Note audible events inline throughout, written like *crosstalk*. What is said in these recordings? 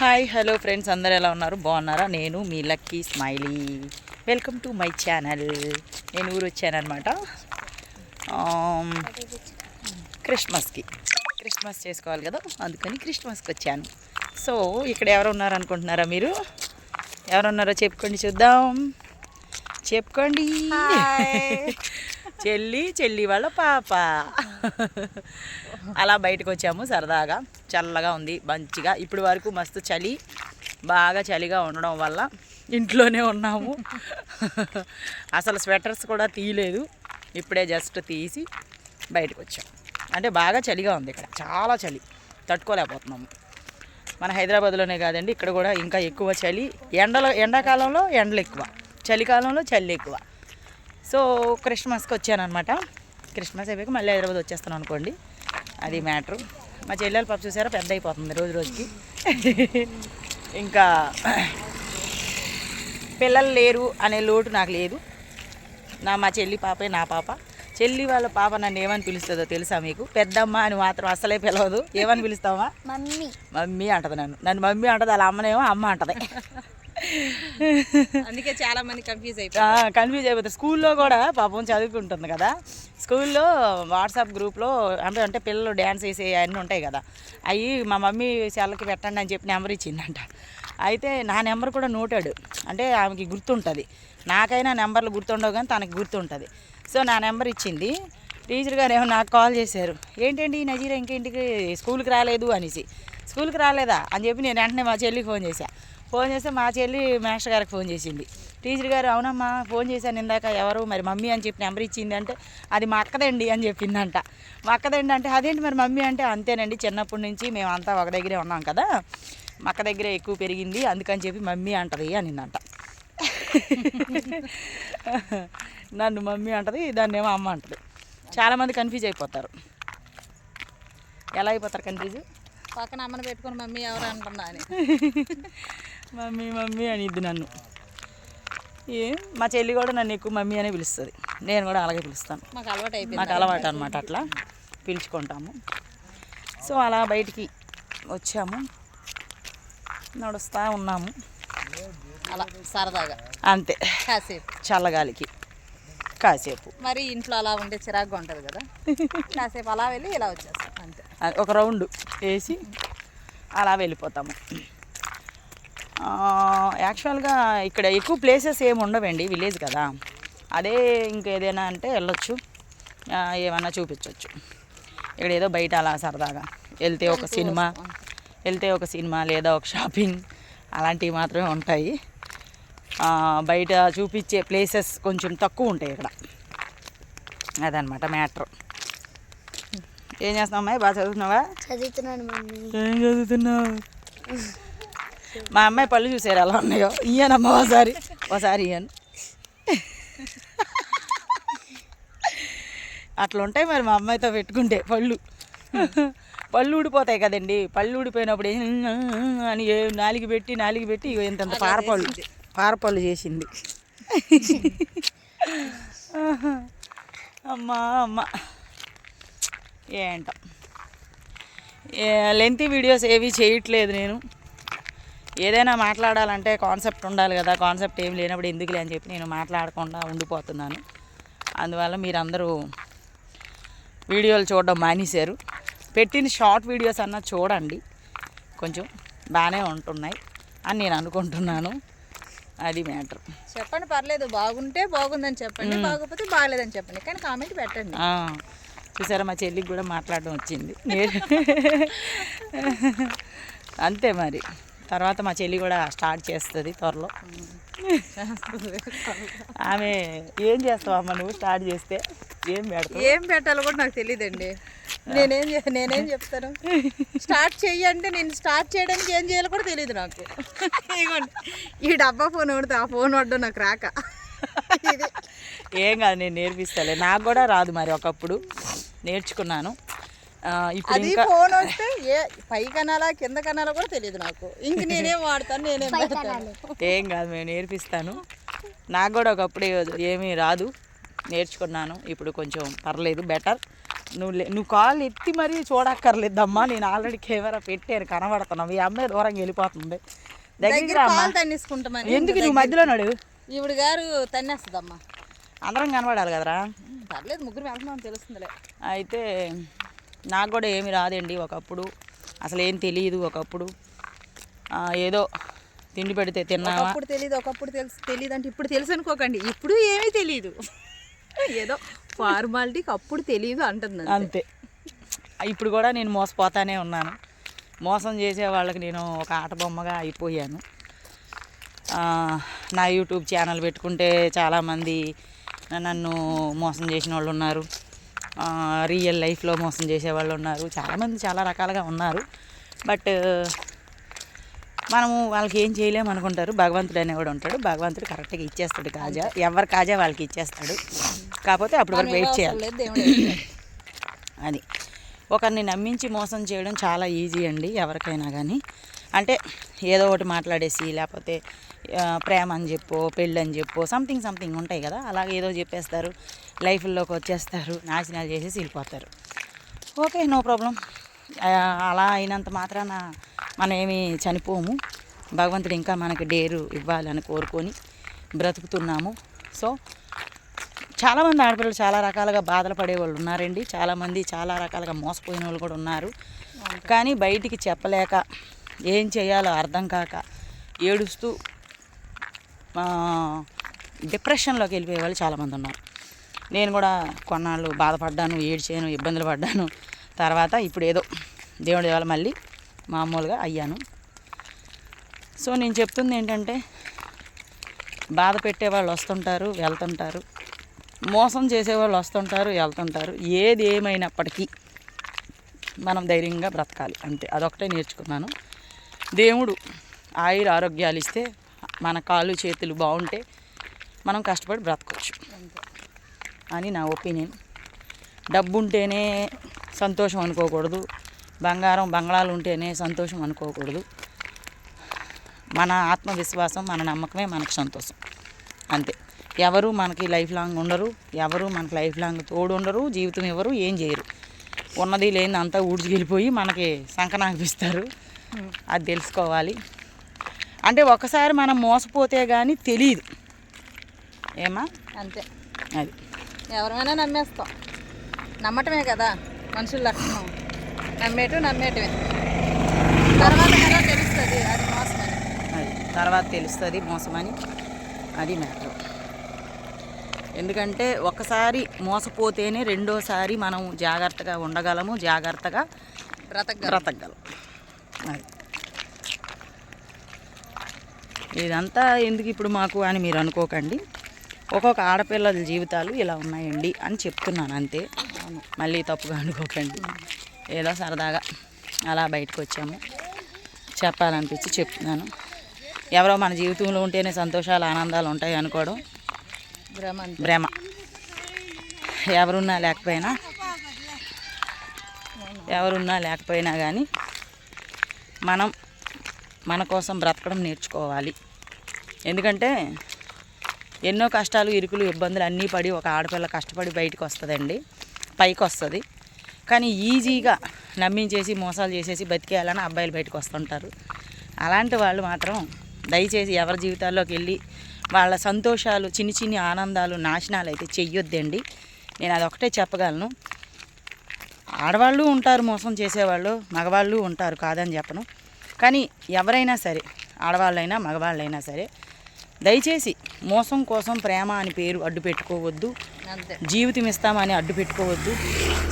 Hi hello friends అందరు ఎలా ఉన్నారు? బాగున్నారా? నేను మీ lucky smiley. Welcome to my channel. నేను ఊరు వచ్చానమాట క్రిస్మస్కి. క్రిస్మస్ చేసుకోవాలి కదా అందుకని క్రిస్మస్కి వచ్చాను. సో ఇక్కడ ఎవరు ఉన్నారు అనుకుంటున్నారా మీరు? ఎవరున్నారో చెప్పుకోండి చూద్దాం. చెప్పుకోండి. *laughs* చెల్లి చెల్లి వాళ్ళ పాప. అలా బయటకు వచ్చాము సరదాగా. చల్లగా ఉంది మంచిగా. ఇప్పుడు వరకు మస్తు చలి బాగా చలిగా ఉండడం వల్ల ఇంట్లోనే ఉన్నాము. అసలు స్వెటర్స్ కూడా తీయలేదు. ఇప్పుడే జస్ట్ తీసి బయటకు వచ్చాం అంటే బాగా చలిగా ఉంది ఇక్కడ. చాలా చలి. తట్టుకోలేకపోతున్నాము. మన హైదరాబాద్లోనే కాదండి ఇక్కడ కూడా ఇంకా ఎక్కువ చలి. ఎండలో ఎండాకాలంలో ఎండలు ఎక్కువ. చలికాలంలో చలి ఎక్కువ. సో క్రిస్మస్కి వచ్చానమాట క్రిస్మస్ అయిపోయాక మళ్ళీ హైదరాబాద్ వచ్చేస్తాను అనుకోండి. అది మ్యాటర్. మా చెల్లెలు పాప చూసారా? పెద్ద అయిపోతుంది రోజు రోజుకి. ఇంకా పిల్లలు లేరు అనే లోటు నాకు లేదు. నా మా చెల్లి పాపే నా పాప. చెల్లి వాళ్ళ పాప నన్ను ఏమని పిలుస్తుందో తెలుసా మీకు? పెద్దమ్మ అని మాత్రం అసలే పిలవదు. ఏమని పిలుస్తావా? మమ్మీ. మమ్మీ అంటది నన్ను. నన్ను మమ్మీ అంటది వాళ్ళ అమ్మనేమో అమ్మ అంటది. అందుకే చాలా మంది కన్ఫ్యూజ్ అయిపోతారు కన్ఫ్యూజ్ అయిపోతారు. స్కూల్లో కూడా పాపం చదువుకుంటుంది కదా. స్కూల్లో వాట్సాప్ గ్రూప్లో అంటే అంటే పిల్లలు డ్యాన్స్ వేసే అన్నీ ఉంటాయి కదా. అవి మా మమ్మీ సెల్లకి పెట్టండి అని చెప్పి నెంబర్ ఇచ్చిందంట. అయితే నా నెంబర్ కూడా నోటాడు. అంటే ఆమెకి గుర్తుంటుంది. నాకైనా నెంబర్లు గుర్తుండవు కానీ తనకి గుర్తుంటుంది. సో నా నెంబర్ ఇచ్చింది. టీచర్ గారు ఏమో నాకు కాల్ చేశారు. ఏంటండి నజీరా ఇంకేంటికి స్కూల్కి రాలేదు? అనేసి. స్కూల్కి రాలేదా? అని చెప్పి నేను వెంటనే మా చెల్లికి ఫోన్ చేశాను ఫోన్ చేస్తే మా చెల్లి మాస్టర్ గారికి ఫోన్ చేసింది. టీచర్ గారు అవునమ్మా ఫోన్ చేశాను ఇందాక ఎవరు? మరి మమ్మీ అని చెప్పి నెంబర్ ఇచ్చింది అంటే అది మా అక్కదండి అని చెప్పిందంట. మా అక్కదండి అంటే అదేంటి మరి మమ్మీ అంటే అంతేనండి చిన్నప్పటి నుంచి మేము అంతా ఒక దగ్గరే ఉన్నాం కదా మా అక్క దగ్గరే ఎక్కువ పెరిగింది అందుకని చెప్పి మమ్మీ అంటది అనిందంట. *laughs* నన్ను మమ్మీ అంటది దాన్ని ఏమో అమ్మ అంటది. చాలామంది కన్ఫ్యూజ్ అయిపోతారు. ఎలా అయిపోతారు కన్ఫ్యూజ్? పక్కన అమ్మని పెట్టుకుని మమ్మీ ఎవరు అనుకున్నా అని. *laughs* మమ్మీ మమ్మీ అనిద్ది నన్ను. ఏ మా చెల్లి కూడా నన్ను ఎక్కువ మమ్మీ అనే పిలుస్తుంది. నేను కూడా అలాగే పిలుస్తాను. మాకు అలవాటు అయిపోయింది మాకు అలవాటు అనమాట అట్లా పిలుచుకుంటాము. సో అలా బయటికి వచ్చాము. నడుస్తూ ఉన్నాము. అలా సరదాగా. అంతే. కాసేపు. చల్లగాలికి. కాసేపు. మరి ఇంట్లో అలా ఉంటే చిరాగ్గా ఉంటుంది కదా. కాసేపు అలా వెళ్ళి ఇలా వచ్చేస్తాం అంతే. ఒక రౌండ్ వేసి అలా వెళ్ళిపోతాము. యాక్చువల్గా ఇక్కడ ఎక్కువ ప్లేసెస్ ఏమి ఉండవండి విలేజ్ కదా. అదే ఇంకేదైనా అంటే వెళ్ళొచ్చు. ఏమన్నా చూపించవచ్చు ఇక్కడ ఏదో బయట అలా సరదాగా. వెళ్తే ఒక సినిమా వెళ్తే ఒక సినిమా లేదా ఒక షాపింగ్ అలాంటివి మాత్రమే ఉంటాయి. బయట చూపించే ప్లేసెస్ కొంచెం తక్కువ ఉంటాయి ఇక్కడ. అదనమాట మ్యాటర్ ఏం చేస్తున్నావు అమ్మాయి? బాగా చదువుతున్నావా? చదువుతున్నాను ఏం చదువుతున్నావు? *laughs* మా అమ్మాయి పళ్ళు చూసారు ఎలా ఉన్నాయో. ఇయ్యనమ్మ ఒకసారి. ఒకసారి ఇయ్యను. అట్లా ఉంటాయి మరి మా అమ్మాయితో పెట్టుకుంటే పళ్ళు. పళ్ళు ఊడిపోతాయి కదండి. పళ్ళు ఊడిపోయినప్పుడు అని ఏ నాలుగు పెట్టి నాలుగు పెట్టి ఇగో ఇంతంత పారపళ్ళు. పారపళ్ళు చేసింది. అమ్మా అమ్మ. ఏంటో. లెంతీ వీడియోస్ ఏవి చేయట్లేదు నేను. ఏదైనా మాట్లాడాలంటే కాన్సెప్ట్ ఉండాలి కదా కాన్సెప్ట్ ఏం లేనప్పుడు ఎందుకులే అని చెప్పి నేను మాట్లాడకుండా ఉండిపోతున్నాను. అందువల్ల మీరందరూ వీడియోలు చూడడం మానేశారు. పెట్టిన షార్ట్ వీడియోస్ అన్నా చూడండి. కొంచెం బాగానే ఉంటున్నాయి అని నేను అనుకుంటున్నాను. అది మ్యాటర్. చెప్పండి పర్లేదు. బాగుంటే బాగుందని చెప్పండి బాగోకపోతే బాగలేదని చెప్పండి. కానీ కామెంట్ పెట్టండి. చూసారా మా చెల్లికి కూడా మాట్లాడడం వచ్చింది. *laughs* అంతే మరి. తర్వాత మా చెల్లి కూడా స్టార్ట్ చేస్తుంది త్వరలో. ఆమె ఏం చేస్తావు అమ్మ నువ్వు స్టార్ట్ చేస్తే? ఏం పెడతావు? ఏం పెట్టాలో కూడా నాకు తెలియదండి నేనేం నేనేం చెప్తాను? స్టార్ట్ చెయ్యంటే నేను స్టార్ట్ చేయడానికి ఏం చేయాలో కూడా తెలియదు నాకు. ఈ డబ్బా ఫోన్ కొడితే ఆ ఫోన్ వడ్డం నాకు రాక. ఏం కాదు నేను నేర్పిస్తాలే. నాకు కూడా రాదు మరి ఒకప్పుడు. నేర్చుకున్నాను. ఇప్పుడు అది ఇంకా ఫోన్ వస్తే ఏ పై కనాలా కింద కనాలా కూడా తెలియదు నాకు. ఇంక నేనేం వాడతాను నేనేం పెడతాను ఏం కాదు మేము నేర్పిస్తాను. నాకు కూడా ఒకప్పుడు ఏమీ రాదు. నేర్చుకున్నాను ఇప్పుడు కొంచెం పర్లేదు బెటర్ నువ్వు లే- నువ్వు కాల్ ఎత్తి మరీ చూడక్కర్లేదమ్మా నేను ఆల్రెడీ కెమెరా పెట్టాను కనబడుతున్నావు. ఈ అమ్మాయి దూరంగా వెళ్ళిపోతుంది. దగ్గర తన్నేసుకుంటామని ఎందుకు నువ్వు మధ్యలో నడు? ఈవిడ గారు తన్నేస్తుందమ్మా. అందరం కనబడాలి కదరా? పర్లేదు ముగ్గురు వెళ్తున్నాం తెలుస్తుందిలే. అయితే నాకు కూడా ఏమి రాదండి ఒకప్పుడు. అసలు ఏం తెలియదు ఒకప్పుడు. ఏదో తిండి పెడితే తిన్నావా? ఒకప్పుడు తెలియదు ఒకప్పుడు తెలుసు తెలియదు అంటే ఇప్పుడు తెలుసు అనుకోకండి. ఇప్పుడు ఏమీ తెలియదు ఏదో ఫార్మాలిటీకి అప్పుడు తెలియదు అంటుంది అంతే. ఇప్పుడు కూడా నేను మోసపోతానే ఉన్నాను. మోసం చేసే వాళ్ళకి నేను ఒక ఆట బొమ్మగా అయిపోయాను. నా యూట్యూబ్ ఛానల్ పెట్టుకుంటే చాలామంది నన్ను మోసం చేసిన వాళ్ళు ఉన్నారు. రియల్ లైఫ్లో మోసం చేసే వాళ్ళు ఉన్నారు. చాలామంది చాలా రకాలుగా ఉన్నారు. బట్ మనము వాళ్ళకి ఏం చేయలేము అనుకుంటారు. భగవంతుడు అనేవాడు ఉంటాడు. భగవంతుడు కరెక్ట్గా ఇచ్చేస్తాడు కాజా. ఎవరి కాజా వాళ్ళకి ఇచ్చేస్తాడు. కాకపోతే అప్పుడు వరకు వెయిట్ చేయాలి. అది. ఒకరిని నమ్మించి మోసం చేయడం చాలా ఈజీ అండి ఎవరికైనా కానీ అంటే ఏదో ఒకటి మాట్లాడేసి లేకపోతే ప్రేమ అని చెప్పో పెళ్ళి అని చెప్పో సంథింగ్ సంథింగ్ ఉంటాయి కదా అలాగే ఏదో చెప్పేస్తారు లైఫ్లోకి వచ్చేస్తారు నాశనాలు చేసేసి వెళ్ళిపోతారు. Okay no problem. అలా అయినంత మాత్రాన మనం ఏమి చనిపోము. భగవంతుడు ఇంకా మనకి డేరు ఇవ్వాలని కోరుకొని బ్రతుకుతున్నాము. సో చాలామంది ఆడపిల్లలు చాలా రకాలుగా బాధలు పడే వాళ్ళు ఉన్నారండి. చాలామంది చాలా రకాలుగా మోసపోయిన వాళ్ళు కూడా ఉన్నారు. కానీ బయటికి చెప్పలేక ఏం చేయాలో అర్థం కాక ఏడుస్తూ డిప్రెషన్లోకి వెళ్ళిపోయే వాళ్ళు చాలామంది ఉన్నారు. నేను కూడా కొన్నాళ్ళు బాధపడ్డాను ఏడ్చాను ఇబ్బందులు పడ్డాను. తర్వాత ఇప్పుడు ఏదో దేవుడి వల్ల మళ్ళీ మామూలుగా అయ్యాను. సో నేను చెప్తుంది ఏంటంటే బాధ పెట్టే వాళ్ళు వస్తుంటారు వెళ్తుంటారు. మోసం చేసేవాళ్ళు వస్తుంటారు వెళ్తుంటారు. ఏది ఏమైనప్పటికీ మనం ధైర్యంగా బ్రతకాలి. అంతే. అదొకటే నేర్చుకున్నాను. దేవుడు ఆయుర ఆరోగ్యాలు ఇస్తే మన కాళ్ళు చేతులు బాగుంటే మనం కష్టపడి బ్రతకవచ్చు అని నా ఒపీనియన్. డబ్బు ఉంటేనే సంతోషం అనుకోకూడదు. బంగారం బంగ్లాలు ఉంటేనే సంతోషం అనుకోకూడదు. మన ఆత్మవిశ్వాసం మన నమ్మకమే మనకు సంతోషం. అంతే. ఎవరు మనకి లైఫ్ లాంగ్ ఉండరు. ఎవరు మనకి లైఫ్ లాంగ్ తోడు ఉండరు జీవితం ఎవరు ఏం చేయరు. ఉన్నది లేని అంతా ఊడ్చుకెళ్ళిపోయి మనకి సంకనాగిపిస్తారు అది తెలుసుకోవాలి. అంటే ఒకసారి మనం మోసపోతే కానీ తెలియదు ఏమా? అంతే. అది. ఎవరైనా నమ్మేస్తాం. నమ్మటమే కదా మనుషుల లక్షణం. నమ్మేటు నమ్మేటమే తర్వాత కదా తెలుస్తుంది. అది మోసమని. అది. తర్వాత తెలుస్తుంది మోసమని. అది మ్యాటర్. ఎందుకంటే ఒకసారి మోసపోతేనే రెండోసారి మనం జాగ్రత్తగా ఉండగలము జాగ్రత్తగా బ్రతక బ్రతకగలం. అది. ఇదంతా ఎందుకు ఇప్పుడు మాకు అని మీరు అనుకోకండి. ఒక్కొక్క ఆడపిల్లల జీవితాలు ఇలా ఉన్నాయండి అని చెప్తున్నాను అంతే. మళ్ళీ తప్పుగా అనుకోకండి. ఏదో సరదాగా అలా బయటకు వచ్చాము. చెప్పాలనిపించి చెప్తున్నాను. ఎవరో మన జీవితంలో ఉంటేనే సంతోషాలు ఆనందాలు ఉంటాయి అనుకోవడం భ్రమ భ్రమ. ఎవరున్నా లేకపోయినా ఎవరున్నా లేకపోయినా కానీ మనం మన కోసం బ్రతకడం నేర్చుకోవాలి. ఎందుకంటే ఎన్నో కష్టాలు ఇరుకులు ఇబ్బందులు అన్నీ పడి ఒక ఆడపిల్ల కష్టపడి బయటకు వస్తుందండి. పైకి వస్తుంది. కానీ ఈజీగా నమ్మించేసి మోసాలు చేసేసి బతికేయాలని అబ్బాయిలు బయటకు వస్తుంటారు. అలాంటి వాళ్ళు మాత్రం దయచేసి ఎవరి జీవితాల్లోకి వెళ్ళి వాళ్ళ సంతోషాలు చిన్ని చిన్ని ఆనందాలు నాశనాలు అయితే చెయ్యొద్దండి. నేను అదొకటే చెప్పగలను. ఆడవాళ్ళు ఉంటారు మోసం చేసేవాళ్ళు మగవాళ్ళు ఉంటారు కాదని చెప్పను. కానీ ఎవరైనా సరే ఆడవాళ్ళైనా మగవాళ్ళైనా సరే దయచేసి మోసం కోసం ప్రేమ అని పేరు అడ్డు పెట్టుకోవద్దు. జీవితం ఇస్తామని అడ్డు పెట్టుకోవద్దు.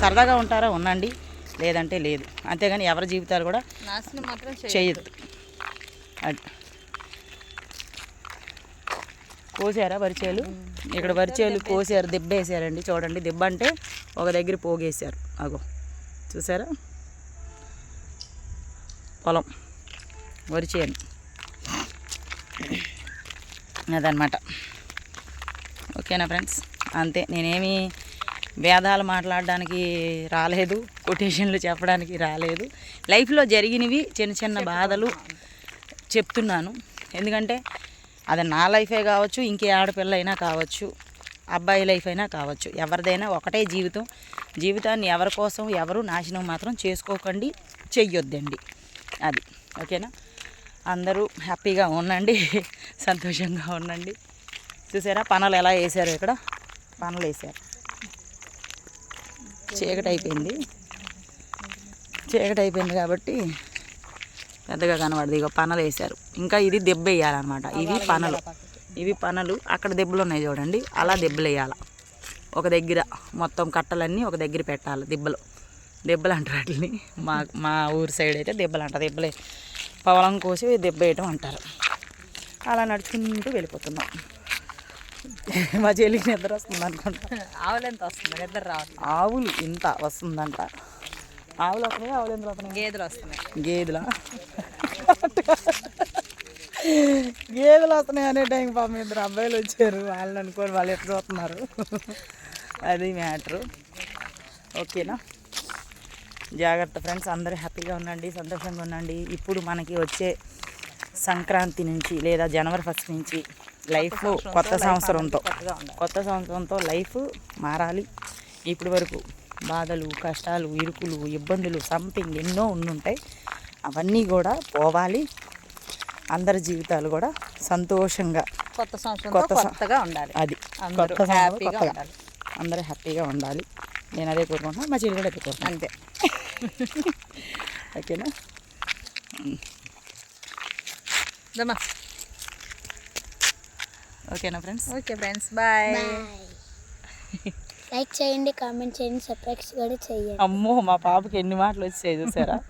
సరదాగా ఉంటారా? ఉండండి. లేదంటే లేదు. అంతేగాని ఎవరి జీవితాలు కూడా చేయొద్దు. కోసారా వరిచేలు? ఇక్కడ వరిచేలు కోసారు దెబ్బ వేసారండి చూడండి దెబ్బ అంటే ఒక దగ్గర పోగేశారు. అగో చూసారా? పొలం. వరిచేను అదనమాట ఓకేనా ఫ్రెండ్స్? అంతే. నేనేమి వేదాలు మాట్లాడడానికి రాలేదు కొటేషన్లు చెప్పడానికి రాలేదు. లైఫ్లో జరిగినవి చిన్న చిన్న బాధలు చెప్తున్నాను. ఎందుకంటే అది నా లైఫే కావచ్చు ఇంకే ఆడపిల్ల అయినా కావచ్చు అబ్బాయి లైఫ్ అయినా కావచ్చు. ఎవరిదైనా ఒకటే జీవితం. జీవితాన్ని ఎవరి కోసం ఎవరు నాశనం మాత్రం చేసుకోకండి చెయ్యొద్దండి. అది. ఓకేనా? అందరూ హ్యాపీగా ఉండండి సంతోషంగా ఉండండి. చూసారా పనులు ఎలా వేసారు ఇక్కడ. పనులు వేసారు. చీకటి అయిపోయింది. చీకటి అయిపోయింది కాబట్టి పెద్దగా కనబడదు. ఇక పనులు వేశారు ఇంకా ఇది దెబ్బ వేయాలన్నమాట. ఇవి పనలు. ఇవి పనులు అక్కడ దెబ్బలు ఉన్నాయి చూడండి. అలా దెబ్బలు వేయాలి. ఒక దగ్గర మొత్తం కట్టలన్నీ ఒక దగ్గర పెట్టాలి దెబ్బలు. దెబ్బలు అంటారు వాటిని. మా మా ఊరి సైడ్ అయితే దెబ్బలు అంటారు దెబ్బలే. పవలం కోసి దెబ్బ వేయటం అంటారు. అలా నడుచుకుంటూ వెళ్ళిపోతున్నాం. మా చెల్లికి నిద్ర వస్తుంది అనుకుంటా. ఆవులు ఎంత వస్తుంది? ఇద్దరు రావట్లేదు ఆవులు ఇంత వస్తుందంట. ఆవులు వస్తున్నాయి? ఆవులు ఎందుకు వస్తున్నాయి? గేదెలు వస్తున్నాయి. గేదెలా? గేదెలు వస్తున్నాయి అనే టైం పాపం ఇద్దరు అబ్బాయిలు వచ్చారు. వాళ్ళని అనుకోని వాళ్ళు ఎట్లా చూస్తున్నారు? అది మ్యాటరు. ఓకేనా? జాగ్రత్త ఫ్రెండ్స్ అందరూ హ్యాపీగా ఉండండి సంతోషంగా ఉండండి. ఇప్పుడు మనకి వచ్చే సంక్రాంతి నుంచి లేదా జనవరి ఫస్ట్ నుంచి లైఫ్ కొత్త సంవత్సరంతో కొత్త సంవత్సరంతో లైఫ్ మారాలి. ఇప్పటి వరకు బాధలు కష్టాలు ఇరుకులు ఇబ్బందులు సంథింగ్ ఎన్నో ఉండుంటాయి. అవన్నీ కూడా పోవాలి. అందరి జీవితాలు కూడా సంతోషంగా కొత్త సంవత్సరం కొత్తగా ఉండాలి. అది. అందరూ కొత్త కొత్తగా. ఉండాలి. అందరూ హ్యాపీగా ఉండాలి. నేను అదే కోరుకుంటున్నా మా చెల్లి కూడా అదే కోరుకుంటున్నా. అంతే. ఓకేనా దమ్మా ఓకేనా friends okay friends bye like చేయండి కామెంట్ చేయండి సబ్స్క్రైబ్ కూడా చేయండి. అమ్మో మా పాపకి ఎన్ని మాటలు వచ్చాయి చూసారా? *laughs*